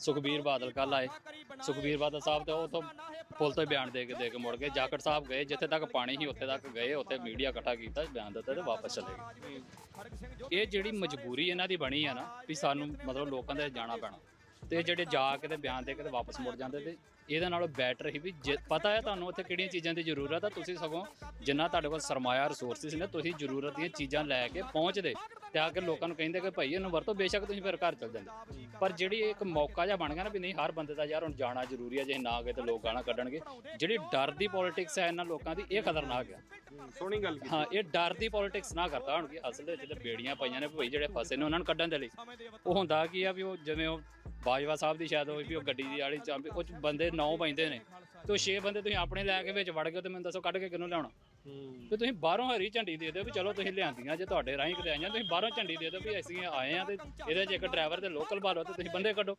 ਸੁਖਬੀਰ ਬਾਦਲ ਕੱਲ ਆਏ। ਸੁਖਬੀਰ ਬਾਦਲ ਸਾਹਿਬ ਤੇ ਉਹ ਤੋਂ ਪੁਲ ਤੋਂ ਹੀ ਬਿਆਨ ਦੇ ਕੇ ਦੇ ਕੇ ਮੁੜ ਗਏ। ਜਾਖੜ ਸਾਹਿਬ ਗਏ, ਜਿੱਥੇ ਤੱਕ ਪਾਣੀ ਸੀ ਉੱਥੇ ਤੱਕ ਗਏ, ਉੱਥੇ ਮੀਡੀਆ ਇਕੱਠਾ ਕੀਤਾ, ਬਿਆਨ ਦਿੱਤਾ ਤੇ ਵਾਪਸ ਚਲੇ ਗਏ। ਇਹ ਜਿਹੜੀ ਮਜਬੂਰੀ ਇਹਨਾਂ ਦੀ ਬਣੀ ਆ ਨਾ, ਵੀ ਸਾਨੂੰ ਮਤਲਬ ਲੋਕਾਂ ਦੇ ਜਾਣਾ ਪੈਣਾ। ਤੇ ਜਿਹੜੇ ਜਾ ਕੇ ਤੇ ਬਿਆਨ ਦੇ ਕੇ ਤੇ ਵਾਪਸ ਮੁੜ ਜਾਂਦੇ ਤੇ ਇਹਦੇ ਨਾਲੋਂ ਬੈਟਰ ਹੀ ਵੀ ਜੇ ਪਤਾ ਹੈ ਤੁਹਾਨੂੰ ਉੱਥੇ ਕਿਹੜੀਆਂ ਚੀਜ਼ਾਂ ਦੀ ਜ਼ਰੂਰਤ ਆ ਤੁਸੀਂ ਸਗੋਂ ਜਿੰਨਾ ਤੁਹਾਡੇ ਕੋਲ ਸਰਮਾਇਆ ਰਿਸੋਰਸਿਸ ਨੇ ਤੁਸੀਂ ਜ਼ਰੂਰਤ ਦੀਆਂ ਚੀਜ਼ਾਂ ਲੈ ਕੇ ਪਹੁੰਚਦੇ ਤੇ ਆ ਕੇ ਲੋਕਾਂ ਨੂੰ ਕਹਿੰਦੇ ਕਿ ਭਾਈ ਇਹਨੂੰ ਵਰਤੋ ਬੇਸ਼ੱਕ ਤੁਸੀਂ ਫਿਰ ਘਰ ਚਲ ਜਾਂਦੇ। ਪਰ ਜਿਹੜੀ ਇੱਕ ਮੌਕਾ ਜਿਹਾ ਬਣ ਗਿਆ ਨਾ ਵੀ ਨਹੀਂ ਹਰ ਬੰਦੇ ਦਾ ਯਾਰ ਹੁਣ ਜਾਣਾ ਜ਼ਰੂਰੀ ਹੈ ਜੇ ਨਾ ਗਏ ਤੇ ਲੋਕ ਗਾਣਾ ਕੱਢਣਗੇ। ਜਿਹੜੀ ਡਰ ਦੀ ਪੋਲਿਟਿਕਸ ਹੈ ਇਹਨਾਂ ਲੋਕਾਂ ਦੀ ਇਹ ਖਤਰਨਾਕ ਹੈ ਸੋਹਣੀ ਗੱਲ ਕੀਤੀ। ਹਾਂ ਇਹ ਡਰ ਦੀ ਪੋਲਿਟਿਕਸ ਨਾ ਕਰਦਾ ਹੁਣ ਕਿ ਅਸਲ ਵਿੱਚ ਤੇ ਬੇੜੀਆਂ ਪਾਈਆਂ ਨੇ ਭਾਈ ਜਿਹੜੇ ਫਸੇ ਨੇ ਉਹਨਾਂ ਨੂੰ ਕੱਢਣ ਦੇ ਲਈ। ਉਹ ਹੁੰਦਾ ਕੀ ਆ ਵੀ ਉਹ ਜਿਵੇਂ ਉਹ ਬਾਜਵਾ ਸਾਹਿਬ ਦੀ ਸ਼ਾਇਦ ਹੋਈ ਵੀ ਉਹ ਗੱਡੀ ਦੀ ਵਾਲੀ ਚਾਂਪੀ ਉਹ 'ਚ ਬੰਦੇ 9 ਪੈਂਦੇ ਨੇ। ਤੇ ਉਹ 6 ਬੰਦੇ ਤੁਸੀਂ ਆਪਣੇ ਲੈ ਕੇ ਵਿੱਚ ਵੜ ਗਏ ਤੇ ਮੈਨੂੰ ਦੱਸੋ ਕੱਢ ਕੇ ਕਿਹਨੂੰ ਲਿਆਉਣਾ? ਹੂੰ ਤੇ ਤੁਸੀਂ ਬਾਹਰੋਂ ਹਰੀ ਝੰਡੀ ਦੇ ਦਿਓ ਵੀ ਚਲੋ ਤੁਸੀਂ ਲਿਆਂਦੀਆਂ ਜੇ ਤੁਹਾਡੇ ਰਾਹੀਂ ਕਿਤੇ ਆਈਆਂ, ਤੁਸੀਂ ਬਾਹਰੋਂ ਝੰਡੀ ਦੇ ਦਿਓ ਵੀ ਅਸੀਂ ਆਏ ਆ ਤੇ ਇਹਦੇ 'ਚ ਇੱਕ ਡਰਾਈਵਰ ਤੇ ਲੋਕਲ ਬਾਲੋ ਤੇ ਤੁਸੀਂ ਬੰਦੇ ਕੱਢੋ।